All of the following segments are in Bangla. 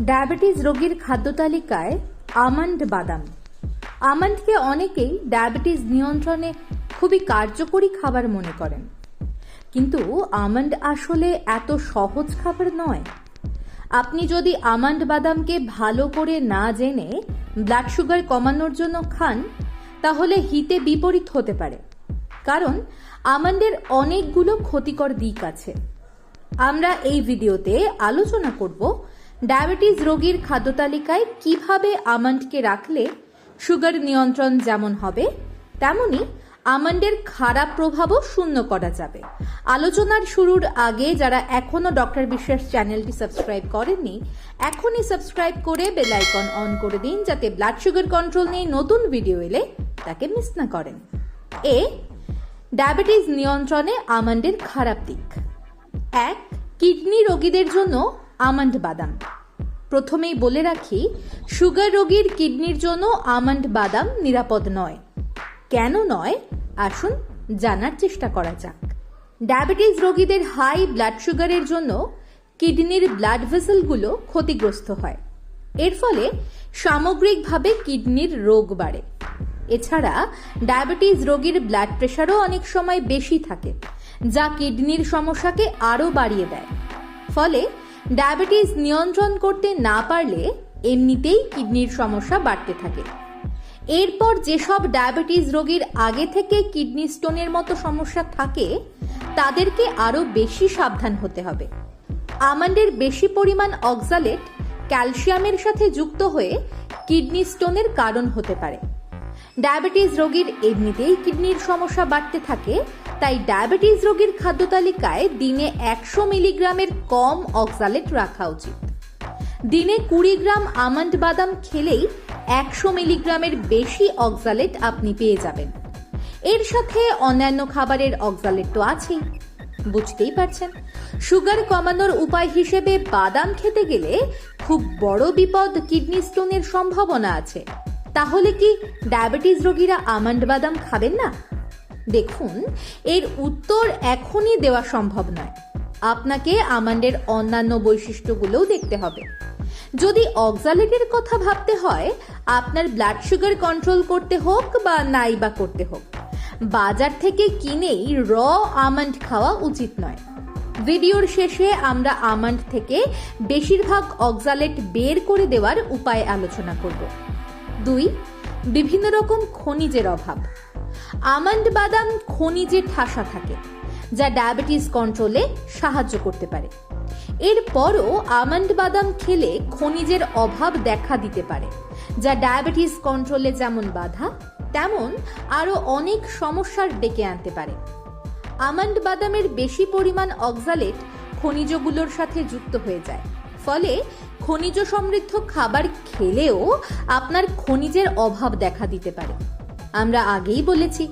ডায়াবেটিস রোগীর খাদ্য তালিকায় আমন্ড বাদাম। আমন্ডকে অনেকেই ডায়াবেটিস নিয়ন্ত্রণে খুবই কার্যকরী খাবার মনে করেন। কিন্তু আমন্ড আসলে এত সহজ খাবার নয়। আপনি যদি আমন্ড বাদামকে ভালো করে না জেনে ব্লাড সুগার কমানোর জন্য খান, তাহলে হিতে বিপরীত হতে পারে। কারণ আমন্ডের অনেকগুলো ক্ষতিকর দিক আছে। আমরা এই ভিডিওতে আলোচনা করব ডায়াবেটিস রোগীর খাদ্য তালিকায় কীভাবে আমন্ডকে রাখলে সুগার নিয়ন্ত্রণ যেমন হবে, তেমনি আমন্ডের খারাপ প্রভাবও শূন্য করা যাবে। আলোচনার শুরুর আগে যারা এখনও ডক্টর বিশ্বাস চ্যানেলটি সাবস্ক্রাইব করেননি, এখনই সাবস্ক্রাইব করে বেল আইকন অন করে দিন যাতে ব্লাড সুগার কন্ট্রোল নিয়ে নতুন ভিডিও এলে তাকে মিস না করেন। এ, ডায়াবেটিস নিয়ন্ত্রণে আমন্ডের খারাপ দিক। এক, কিডনি রোগীদের জন্য আমন্ড বাদাম। প্রথমেই বলে রাখি, সুগার রোগীর কিডনির জন্য আমন্ড বাদাম নিরাপদ নয়। কেন নয়? আসুন জানার চেষ্টা করা যাক। ডায়াবেটিস রোগীদের হাই ব্লাড সুগারের জন্য কিডনির ব্লাড ভেসেলগুলো ক্ষতিগ্রস্ত হয়। এর ফলে সামগ্রিকভাবে কিডনির রোগ বাড়ে। এছাড়া ডায়াবেটিস রোগীর ব্লাড প্রেশারও অনেক সময় বেশি থাকে, যা কিডনির সমস্যাকে আরও বাড়িয়ে দেয়। ফলে ডায়াবেটিস নিয়ন্ত্রণ করতে না পারলে এমনিতেই কিডনির সমস্যা বাড়তে থাকে। এরপর যেসব ডায়াবেটিস রোগীর আগে থেকে কিডনি স্টোনের মতো সমস্যা থাকে, তাদেরকে আরও বেশি সাবধান হতে হবে। আমন্ডের বেশি পরিমাণ অক্সালেট ক্যালসিয়ামের সাথে যুক্ত হয়ে কিডনি স্টোনের কারণ হতে পারে। ডায়াবেটিস রোগীর এমনিতেই কিডনির সমস্যা বাড়তে থাকে তাই ডায়াবেটিস রোগীর খাদ্য তালিকায় দিনে একশো মিলিগ্রামের কম অক্সালেট রাখা উচিত। দিনে কুড়ি গ্রাম আমন্ড বাদাম খেলেই একশো মিলিগ্রামের বেশি অক্সালেট আপনি পেয়ে যাবেন। এর সাথে অন্যান্য খাবারের অক্সালেট তো আছেই। বুঝতেই পারছেন? সুগার কমানোর উপায় হিসেবে বাদাম খেতে গেলে খুব বড় বিপদ কিডনি স্টোনের সম্ভাবনা আছে। তাহলে কি ডায়াবেটিস রোগীরা আমন্ড বাদাম খাবেন না? দেখুন, এর উত্তর এখনই দেওয়া সম্ভব নয়। আপনাকে আমন্ডের অন্যান্য বৈশিষ্ট্যগুলোও দেখতে হবে। যদি অক্সালেটের কথা ভাবতে হয়, আপনার ব্লাড সুগার কন্ট্রোল করতে হোক বা নাই বা করতে হোক, বাজার থেকে কিনেই র আমন্ড খাওয়া উচিত নয়। ভিডিওর শেষে আমরা আমন্ড থেকে বেশিরভাগ অক্সালেট বের করে দেওয়ার উপায় আলোচনা করব। দুই, বিভিন্ন রকম খনিজের অভাব। আমন্ড বাদাম খনিজে ঠাসা থাকে, যা ডায়াবেটিস কন্ট্রোলে সাহায্য করতে পারে। এরপরও আমন্ড বাদাম খেলে খনিজের অভাব দেখা দিতে পারে, যা ডায়াবেটিস কন্ট্রোলে যেমন বাধা, তেমন আরও অনেক সমস্যার ডেকে আনতে পারে। আমন্ড বাদামের বেশি পরিমাণ অক্সালেট খনিজগুলোর সাথে যুক্ত হয়ে যায়, ফলে খনিজ সমৃদ্ধ খাবার খেলেও আপনার খনিজের অভাব দেখা দিতে পারে। আমরা আগেই বলেছি।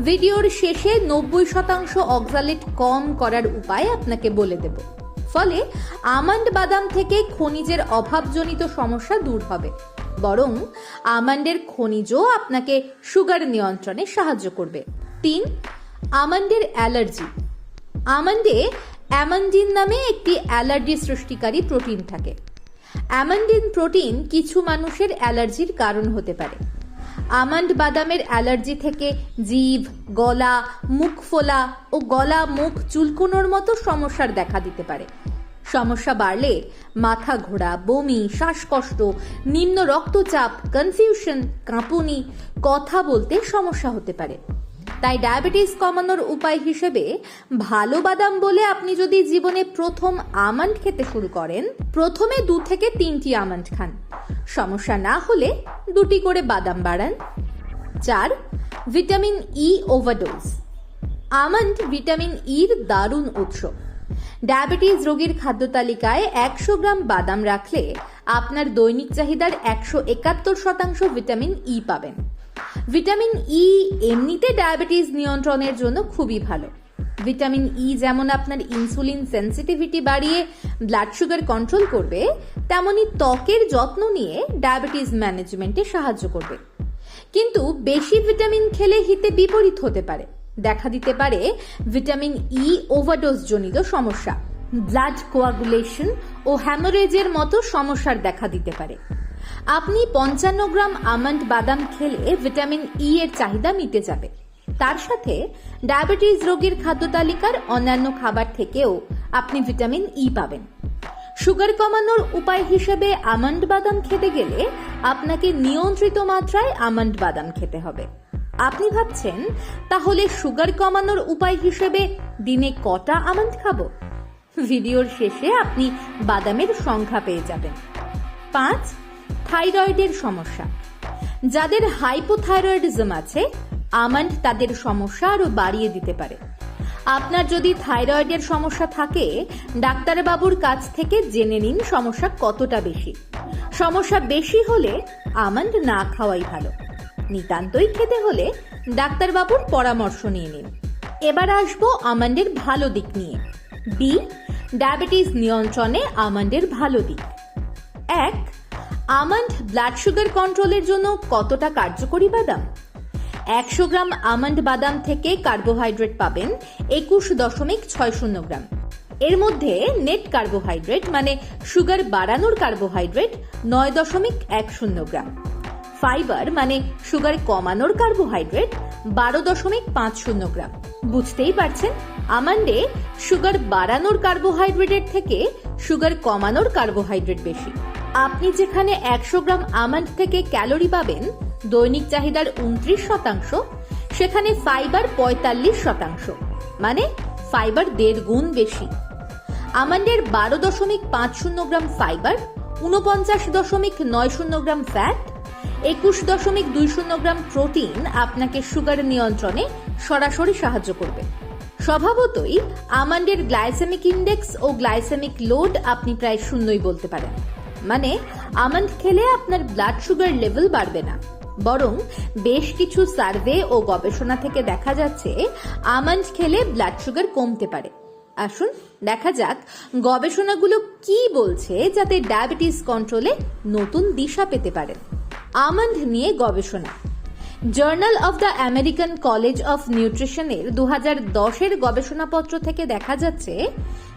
ভিডিওর শেষে নব্বই শতাংশ অক্সালেট কম করার উপায় আপনাকে বলে দেব। ফলে আমন্ড বাদাম থেকে খনিজের অভাবজনিত সমস্যা দূর হবে। বরং আমন্ডের খনিজও আপনাকে সুগার নিয়ন্ত্রণে সাহায্য করবে। তিন, আমন্ডের অ্যালার্জি। আমন্ডে অ্যামান্ডিন নামে একটি অ্যালার্জি সৃষ্টিকারী প্রোটিন থাকে। অ্যামান্ডিন প্রোটিন কিছু মানুষের অ্যালার্জির কারণ হতে পারে। আমন্ড বাদামের অ্যালার্জি থেকে জিভ গলা, মুখ ফোলা ও গলা, মুখ চুলকুনোর মতো সমস্যার দেখা দিতে পারে। সমস্যা বাড়লে মাথা ঘোরা, বমি, শ্বাসকষ্ট, নিম্ন রক্তচাপ কনফিউশন কাঁপুনি, কথা বলতে সমস্যা হতে পারে। তাই ডায়াবেটিস কমানোর উপায় হিসেবে ভালো বাদাম বলে আপনি যদি জীবনে প্রথম আমন্ড খেতে শুরু করেন, প্রথমে দু থেকে তিনটি আমন্ড খান। সমস্যা না হলে দুটি করে বাদাম বাড়ান। চার, vitamin E overdose almond vitamin ইর দারুণ উৎস। ডায়াবেটিস রোগীর খাদ্য তালিকায় একশো গ্রাম বাদাম রাখলে আপনার দৈনিক চাহিদার একশো একাত্তর শতাংশ ভিটামিন ই পাবেন। ভিটামিন ই এমনিতে ডায়াবেটিস নিয়ন্ত্রণের জন্য খুবই ভালো। ভিটামিন ই যেমন আপনার ইনসুলিন সেন্সিটিভিটি বাড়িয়ে ব্লাড সুগার কন্ট্রোল করবে, তেমনি ত্বকের যত্ন নিয়ে ডায়াবেটিস ম্যানেজমেন্টে সাহায্য করবে। কিন্তু বেশি ভিটামিন খেলে হিতে বিপরীত হতে পারে। দেখা দিতে পারে ভিটামিন ই ওভারডোজ জনিত সমস্যা ব্লাড কোয়াগুলেশন ও হ্যামোরেজের মতো সমস্যার দেখা দিতে পারে। আপনি পঞ্চান্ন গ্রাম আমন্ড বাদাম খেলে ভিটামিন ই এর চাহিদা মিটে যাবে। তার সাথে ডায়াবেটিস রোগীর খাদ্য তালিকার অন্যান্য খাবার থেকেও আপনি ভিটামিন ই পাবেন। সুগার কমানোর উপায় হিসেবে আমন্ড বাদাম খেতে গেলে আপনাকে নিয়ন্ত্রিত মাত্রায় আমন্ড বাদাম খেতে হবে। আপনি ভাবছেন, তাহলে সুগার কমানোর উপায় হিসেবে দিনে কটা আমন্ড খাব? ভিডিওর শেষে আপনি বাদামের সংখ্যা পেয়ে যাবেন। পাঁচ থাইরয়েডের সমস্যা। যাদের হাইপোথাইরয়েডিজম আছে, আমন্ড তাদের সমস্যা আরও বাড়িয়ে দিতে পারে। আপনার যদি থাইরয়েডের সমস্যা থাকে, ডাক্তারবাবুর কাছ থেকে জেনে নিন সমস্যা কতটা বেশি। সমস্যা বেশি হলে আমন্ড না খাওয়াই ভালো। নিতান্তই খেতে হলে ডাক্তারবাবুর পরামর্শ নিয়ে নিন। এবার আসব আমন্ডের ভালো দিক নিয়ে। বি, ডায়াবেটিস নিয়ন্ত্রণে আমন্ডের ভালো দিক। এক আমন্ড ব্লাড সুগার কন্ট্রোলের জন্য কতটা কার্যকরী বাদাম? একশো গ্রাম আমন্ড বাদাম থেকে কার্বোহাইড্রেট পাবেন একুশ দশমিক ছয় শূন্য গ্রাম। এর মধ্যে নেট কার্বোহাইড্রেট মানে সুগার বাড়ানোর কার্বোহাইড্রেট নয় দশমিক এক শূন্য গ্রাম। ফাইবার মানে সুগার কমানোর কার্বোহাইড্রেট বারো দশমিক পাঁচ শূন্য গ্রাম। বুঝতেই পারছেন? আমান্ডে সুগার বাড়ানোর কার্বোহাইড্রেটের থেকে সুগার কমানোর কার্বোহাইড্রেট বেশি। আপনি যেখানে একশো গ্রাম আমান্ড থেকে ক্যালোরি পাবেন, দৈনিক চাহিদার উনত্রিশ শতাংশ, সেখানে ফাইবার পঁয়তাল্লিশ শতাংশ মানে ফাইবার দেড় গুণ বেশি। আমান্ডের বারো দশমিক পাঁচ শূন্য গ্রাম ফাইবার উনপঞ্চাশ দশমিক নয় শূন্য গ্রাম ফ্যাট, একুশ দশমিক দুই শূন্য গ্রাম প্রোটিন আপনাকে সুগার নিয়ন্ত্রণে সরাসরি সাহায্য করবে। স্বভাবতই, আমান্ডের গ্লাইসেমিক ইন্ডেক্স ও গ্লাইসেমিক লোড আপনি প্রায় শূন্যই বলতে পারেন। মানে আমন্ড খেলে আপনার ব্লাড সুগার লেভেল বাড়বে না। বরং বেশ কিছু সার্ভে ও গবেষণা থেকে দেখা যাচ্ছে, আমন্ড খেলে ব্লাড সুগার কমতে পারে। আসুন দেখা যাক গবেষণাগুলো কি বলছে যাতে ডায়াবেটিস কন্ট্রোলে নতুন দিশা পেতে পারেন। আমন্ড নিয়ে গবেষণা। Journal of the American college of নিউট্রিশনের দু হাজার দশের গবেষণাপত্র থেকে দেখা যাচ্ছে,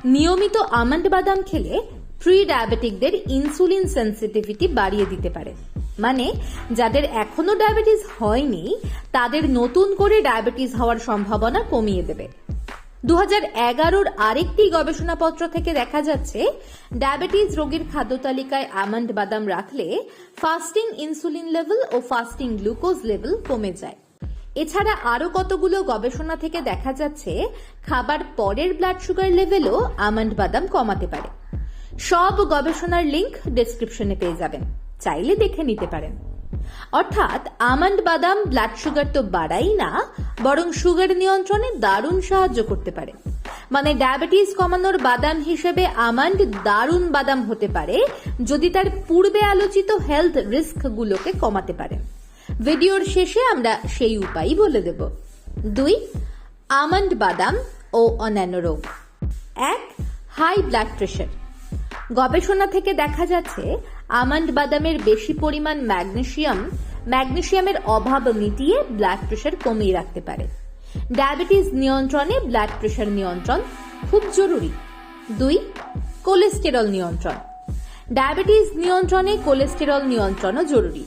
নিয়মিত আমন্ড বাদাম খেলে প্রি ডায়াবেটিকদের ইনসুলিন সেন্সিটিভিটি বাড়িয়ে দিতে পারে। মানে যাদের এখনও ডায়াবেটিস হয়নি, তাদের নতুন করে ডায়াবেটিস হওয়ার সম্ভাবনা কমিয়ে দেবে। দু হাজার এগারোর আরেকটি গবেষণাপত্র থেকে দেখা যাচ্ছে ডায়াবেটিস রোগীর খাদ্য তালিকায় আমন্ড বাদাম রাখলে ফাস্টিং ইনসুলিন লেভেল ও ফাস্টিং গ্লুকোজ লেভেল কমে যায়। এছাড়া আরও কতগুলো গবেষণা থেকে দেখা যাচ্ছে, খাবার পরের ব্লাড সুগার লেভেলও আমন্ড বাদাম কমাতে পারে। সব গবেষণার লিংক ডেসক্রিপশনে পেয়ে যাবেন। চাইলে দেখে নিতে পারেন। অর্থাৎ আমন্ড বাদাম ব্লাড সুগার তো বাড়াই না, বরং সুগার নিয়ন্ত্রণে দারুণ সাহায্য করতে পারে। মানে ডায়াবেটিস কমানোর বাদাম হিসেবে আমন্ড দারুণ বাদাম হতে পারে, যদি তার পূর্বে আলোচিত হেলথ রিস্কগুলোকে কমাতে পারে। ভিডিওর শেষে আমরা সেই উপায় বলে দেব। দুই, আমন্ড বাদাম ও অন্যান্য রোগ। এক হাই ব্লাড প্রেশার গবেষণা থেকে দেখা যাচ্ছে, আমন্ড বাদামের বেশি পরিমাণ ম্যাগনেসিয়াম ম্যাগনেসিয়ামের অভাব মিটিয়ে ব্লাড প্রেশার কমিয়ে রাখতে পারে। ডায়াবেটিস নিয়ন্ত্রণে ব্লাড প্রেশার নিয়ন্ত্রণ খুব জরুরি। দুই কোলেস্টেরল নিয়ন্ত্রণ। ডায়াবেটিস নিয়ন্ত্রণে কোলেস্টেরল নিয়ন্ত্রণও জরুরি।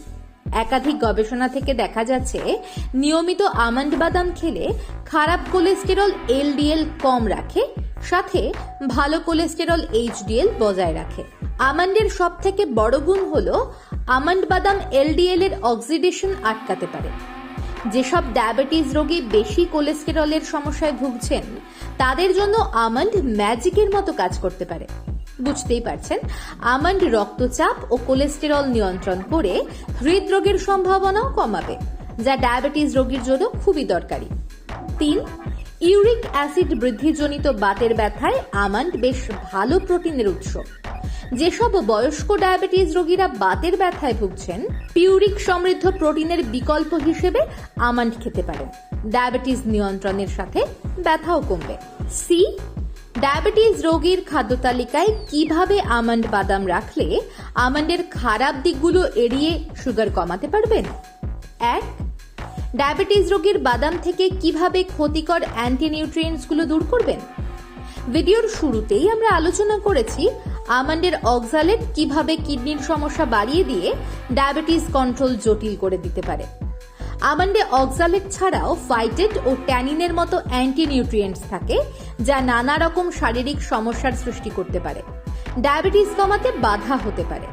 একাধিক গবেষণা থেকে দেখা যাচ্ছে, নিয়মিত আমন্ড বাদাম খেলে খারাপ কোলেস্টেরল এলডিএল কম রাখে সাথে ভালো কোলেস্টেরল এইচডিএল বজায় রাখে। আমন্ডের সব থেকে বড় গুণ হল, আমন্ড বাদাম এলডিএল এর অক্সিডেশন আটকাতে পারে। যেসব ডায়াবেটিস রোগী বেশি কোলেস্টেরলের সমস্যায় ভুগছেন, তাদের জন্য আমন্ড ম্যাজিকের মতো কাজ করতে পারে। বুঝতেই পারছেন? আমন্ড রক্তচাপ ও কোলেস্টেরল নিয়ন্ত্রণ করে হৃদরোগের সম্ভাবনাও কমাবে, যা ডায়াবেটিস রোগীর জন্য খুবই দরকারি। তিন ইউরিক অ্যাসিড বৃদ্ধিজনিত বাতের ব্যথায় আমন্ড বেশ ভালো প্রোটিনের উৎস। যেসব বয়স্ক ডায়াবেটিস রোগীরা বাতের ব্যথায় ভুগছেন, পিউরিক সমৃদ্ধ প্রোটিনের বিকল্প হিসেবে আমন্ড খেতে পারেন ডায়াবেটিস নিয়ন্ত্রণের সাথে ব্যথাও কমবে। সি, ডায়াবেটিস রোগীর খাদ্য তালিকায় কীভাবে আমন্ড বাদাম রাখলে আমন্ডের খারাপ দিকগুলো এড়িয়ে সুগার কমাতে পারবেন? এক ডায়াবেটিস রোগীর বাদাম থেকে কীভাবে ক্ষতিকর অ্যান্টি নিউট্রিয়েন্টসগুলো দূর করবেন? ভিডিওর শুরুতেই আমরা আলোচনা করেছি আমন্ডের অক্সালেট কীভাবে কিডনির সমস্যা বাড়িয়ে দিয়ে ডায়াবেটিস কন্ট্রোল জটিল করে দিতে পারে। আমান্ডে অক্সালেট ছাড়াও ফাইটেট ও ট্যানিনের মতো অ্যান্টি নিউট্রিয়েন্টস থাকে যা নানা রকম শারীরিক সমস্যার সৃষ্টি করতে পারে। ডায়াবেটিস কমাতে বাধা হতে পারে।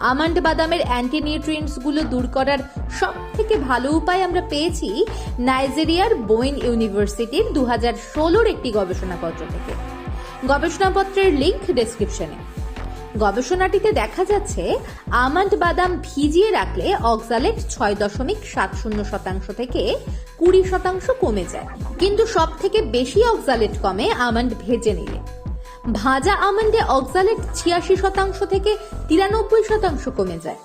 আমন্ড বাদামের অ্যান্টি নিউট্রিয়েন্টসগুলো দূর করার সব থেকে ভালো উপায় আমরা পেয়েছি নাইজেরিয়ার বোয়েন ইউনিভার্সিটির দু হাজার ষোলোর একটি গবেষণাপত্র থেকে। গবেষণাপত্রের লিঙ্ক ডেসক্রিপশনে। গবেষণাটিতে দেখা যাচ্ছে, আমান্ড বাদাম ভিজিয়ে রাখলে অক্সালেট ছয় দশমিক সাত শূন্য শতাংশ থেকে কুড়ি শতাংশ কমে যায়। কিন্তু সব থেকে বেশি অক্সালেট কমে আমান্ড ভেজে নিলে। ভাজা আমন্ডে অক্সালেট ছিয়াশি শতাংশ থেকে তিরানব্বই শতাংশ কমে যায়।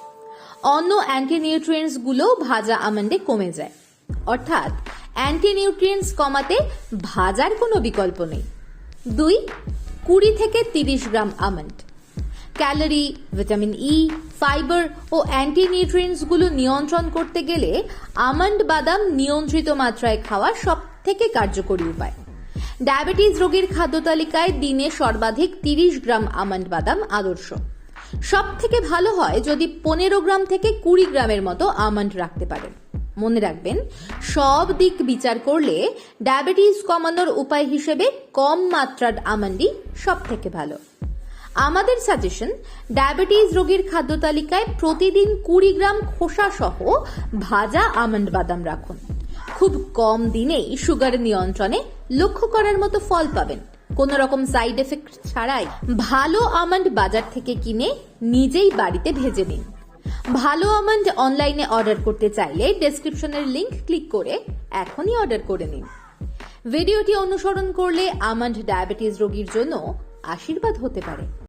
অন্য অ্যান্টি নিউট্রিয়েন্টসগুলো ভাজা আমন্ডে কমে যায়। অর্থাৎ অ্যান্টি নিউট্রিয়েন্টস কমাতে ভাজার কোনো বিকল্প নেই। দুই, কুড়ি থেকে তিরিশ gram almond. Calorie, vitamin E fibre ও অ্যান্টি নিউট্রিয়েন্টসগুলো নিয়ন্ত্রণ করতে গেলে আমন্ড বাদাম নিয়ন্ত্রিত মাত্রায় খাওয়া সব থেকে কার্যকরী উপায়। ডায়াবেটিস রোগীর খাদ্য তালিকায় দিনে সর্বাধিক তিরিশ গ্রাম আমন্ড বাদাম আদর্শ। সব থেকে ভালো হয় যদি পনেরো গ্রাম থেকে কুড়ি গ্রামের মতো আমন্ড রাখতে পারেন। মনে রাখবেন, সব দিক বিচার করলে ডায়াবেটিস কমানোর উপায় হিসেবে কম মাত্রার আমন্ডই সব থেকে ভালো। আমাদের সাজেশন, ডায়াবেটিস রোগীর খাদ্য তালিকায় প্রতিদিন কুড়ি গ্রাম খোসা সহ ভাজা আমন্ড বাদাম রাখুন। খুব কম দিনেই সুগার নিয়ন্ত্রণে লক্ষ্য করার মতো ফল পাবেন। কোন রকম সাইড এফেক্ট ছাড়াই ভালো আমন্ড বাজার থেকে কিনে নিজেই বাড়িতে ভেজে নিন। ভালো আমন্ড অনলাইনে অর্ডার করতে চাইলে ডেসক্রিপশনের লিংক ক্লিক করে এখনই অর্ডার করে নিন। ভিডিওটি অনুসরণ করলে আমন্ড ডায়াবেটিস রোগীর জন্য আশীর্বাদ হতে পারে।